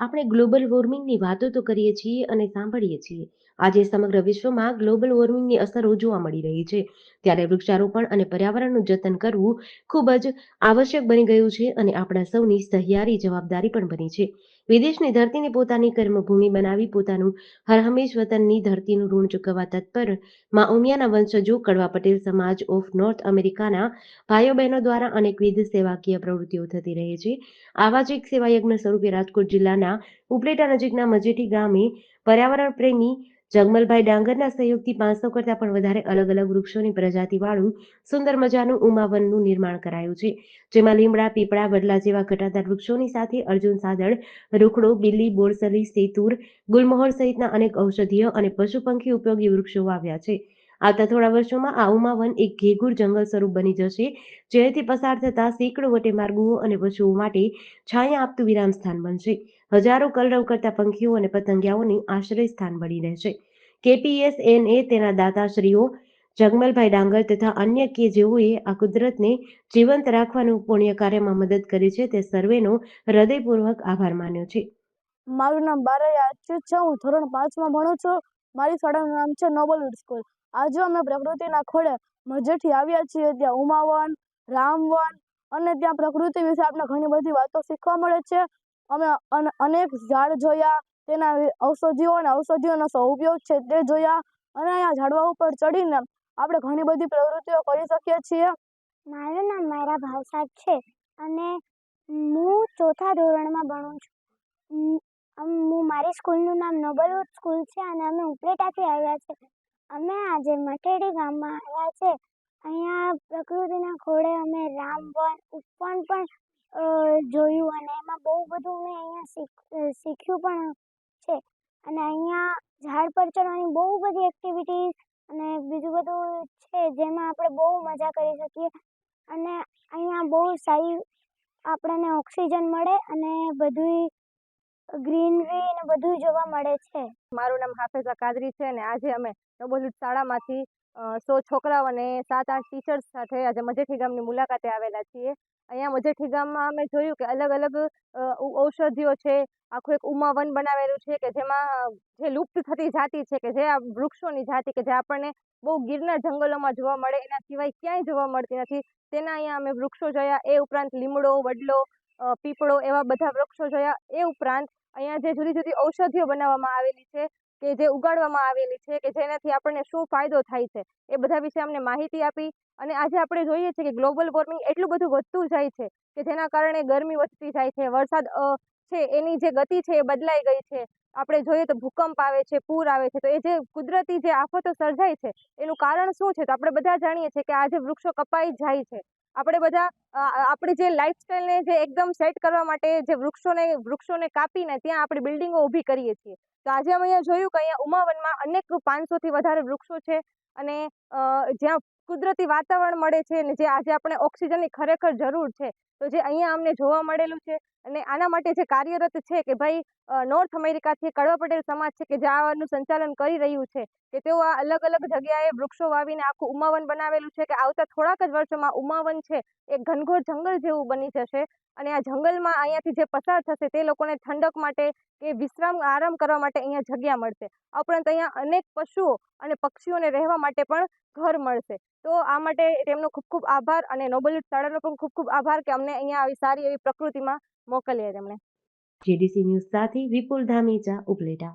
આપણે ગ્લોબલ વોર્મિંગની વાતો તો કરીએ છીએ અને સાંભળીએ છીએ. આજે સમગ્ર વિશ્વમાં ગ્લોબલ વોર્મિંગની અસરો જોવા મળી રહી છે. ત્યારે વૃક્ષારોપણ અને પર્યાવરણનું જતન કરવું ખૂબ જ આવશ્યક બની ગયું છે અને આપણા સૌની સહિયારી જવાબદારી પણ બની છે. વિદેશની ધરતીને પોતાની કર્મભૂમિ બનાવી પોતાનું હરહમેશ વતનની ધરતીનું ઋણ ચૂકવવા તત્પરમાં ઉમિયાના વંશજો કડવા પટેલ સમાજ ઓફ નોર્થ અમેરિકાના ભાઈઓ બહેનો દ્વારા અનેકવિધ સેવાકીય પ્રવૃત્તિઓ થતી રહે છે. આવા જ એક સેવાયજ્ઞ સ્વરૂપે રાજકોટ જિલ્લાના ઉપલેટા નજીકના મજેઠી ગામે પર્યાવરણ પ્રેમી જગમલભાઈ ડાંગરના સહયોગથી પાંચસો કરતાં પણ વધારે અલગ અલગ વૃક્ષોની પ્રજાતિવાળું સુંદર મજાનું ઉમાવનનું નિર્માણ કરાયું છે. જેમાં લીમડા, પીપળા, વડલા જેવા ઘટાદાર વૃક્ષોની સાથે અર્જુન સાદળ, રૂખડો, બિલ્લી, બોરસલી, સેતુર, ગુલમહોર સહિતના અનેક ઔષધીય અને પશુ પંખી ઉપયોગી વૃક્ષો વાવ્યા છે. આવતા થોડા વર્ષોમાં આ ઉમાવન એક ઘેઘુર જંગલ સ્વરૂપ બની જશે, જેથી પસાર થતા સેંકડો વટે માર્ગો અને પશુઓ માટે છાયા આપતું વિરામ સ્થાન બનશે. હજારો કલરવ કરતા પંખીઓ અને પતંગિયાઓની આશ્રય સ્થાન બની રહેશે. કેપીએસએનએ તેના દાતાશ્રીઓ જગમલભાઈ ડાંગર તથા અન્ય કે જેઓએ આ કુદરતને જીવંત રાખવાનું પુણ્ય કાર્યમાં મદદ કરી છે તે સર્વેનો હૃદયપૂર્વક આભાર માન્યો છે. મારું નામ બારૈયા અચ્યુત છે, હું ધોરણ પાંચમાં ભણું છું. મારી શાળાનું નામ છે નોબલવુડ સ્કૂલ. આજે અમે પ્રકૃતિના ખોળે મજેથી આવ્યા છીએ, ત્યાં ઉમાવન, રામવન અને ત્યાં પ્રકૃતિ વિશે આપણે ઘણી બધી વાતો શીખવા મળે છે. અમે અન- અનેક ઝાડ જોયા, તેના ઔષધિઓ અને ઔષધિઓનો શું ઉપયોગ છે તે જોયા અને અહીંયા ઝાડવા ઉપર ચડીને આપણે ઘણી બધી પ્રવૃત્તિઓ કરી શકીએ છીએ. મારું નામ મારા ભાવસાદ છે અને હું ચોથા ધોરણમાં ભણું છું. હું મારી સ્કૂલનું નામ નોબલવુડ સ્કૂલ છે અને અમે ઉપલેટાથી આવ્યા છે. અમે આજે મઠેડી ગામમાં આવ્યા છે. અહીંયા પ્રકૃતિના ખોળે અમે રામવન, ઉપવન પણ જોયું અને એમાં બહુ બધું મેં અહીંયા શીખ્યું પણ છે. અને અહીંયા ઝાડ પર ચડવાની બહુ બધી એક્ટિવિટી અને બીજું બધું છે જેમાં આપણે બહુ મજા કરી શકીએ. અને અહીંયા બહુ સારી આપણને ઓક્સિજન મળે અને બધુંય ગ્રીનરી ને બધું જોવા મળે છે. મારું નામ હાફેઝા કાદરી છે અને આજે અમે નવોદિત શાળામાંથી સો છોકરાઓ અને સાત, આઠ ટીચર્સ સાથે આજે મજેઠી ગામની મુલાકાતે આવેલા છીએ. અહીંયા મજેઠી ગામમાં અમે જોયું કે અલગ અલગ ઔષધિઓ છે. આખું એક ઉમાવન બનાવેલું છે કે જેમાં જે લુપ્ત થતી જાતિ છે કે જે આ વૃક્ષોની જાતિ કે જે આપણને બહુ ગીરના જંગલોમાં જોવા મળે, એના સિવાય ક્યાંય જોવા મળતી નથી. તેના અહીંયા અમે વૃક્ષો જોયા. એ ઉપરાંત લીમડો, વડલો પીપળો એવા બધા વૃક્ષો જોયા. એ ઉપરાંત અહીંયા જે જુદી જુદી ઔષધિઓ બનાવવામાં આવેલી છે. કે જે ઉગાડવામાં આવેલી છે કે જેનાથી આપણને શું ફાયદો થાય છે, એ બધા વિશે અમને માહિતી આપી અને આજે આપણે જોઈએ છીએ કે ગ્લોબલ વોર્મિંગ એટલું બધું વધતું જાય છે કે જેના કારણે ગરમી વધતી જાય છે, વરસાદ છે, એની જે ગતિ છે એ બદલાઈ ગઈ છે. આપણે જોઈએ તો ભૂકંપ આવે છે, પૂર આવે છે, તો એ જે કુદરતી જે આફતો સર્જાય છે, એનું કારણ શું છે? તો આપણે બધા જાણીએ છીએ કે આજે વૃક્ષો કપાઈ જાય છે આપણે બધા આપણી જે લાઇફસ્ટાઈલને જે એકદમ સેટ કરવા માટે જે વૃક્ષોને વૃક્ષોને કાપીને ત્યાં આપણે બિલ્ડિંગો ઊભી કરીએ છીએ. તો આજે અમે અહીંયા જોયું કે અહીંયા ઉમાવનમાં અનેક પાંચસોથી વધારે વૃક્ષો છે અને જ્યાં કુદરતી વાતાવરણ મળે છે અને જે આજે આપણે ઓક્સિજનની ખરેખર જરૂર છે. તો જે અહીંયા અમને જોવા મળેલું છે અને આના માટે જે કાર્યરત છે કે ભાઈ નોર્થ અમેરિકાથી કડવા પટેલ સમાજ છે કે જે આનું સંચાલન કરી રહ્યું છે, કે તેઓ આ અલગ અલગ જગ્યાએ વૃક્ષો વાવીને આખું ઉમાવન બનાવેલું છે કે આવતા થોડાક જ વર્ષોમાં ઉમાવન છે, એ ઘનઘોર જંગલ જેવું બની જશે અને આ જંગલમાં અહીંયાથી જે પસાર થશે તે લોકોને ઠંડક માટે કે વિશ્રામ આરામ કરવા માટે અહીંયા જગ્યા મળશે. આ ઉપરાંત અહીંયા અનેક પશુઓ અને પક્ષીઓને રહેવા માટે પણ ઘર મળશે. તો આ માટે તેમનો ખૂબ ખૂબ આભાર અને નોબલ શાળાનો પણ ખૂબ ખૂબ આભાર કે અમને અહીંયા આવી સારી એવી પ્રકૃતિમાં મોકલીએ તેમણે. જેડીસી ન્યૂઝ સાથે વિપુલ ધામેચા ઉપલેટા.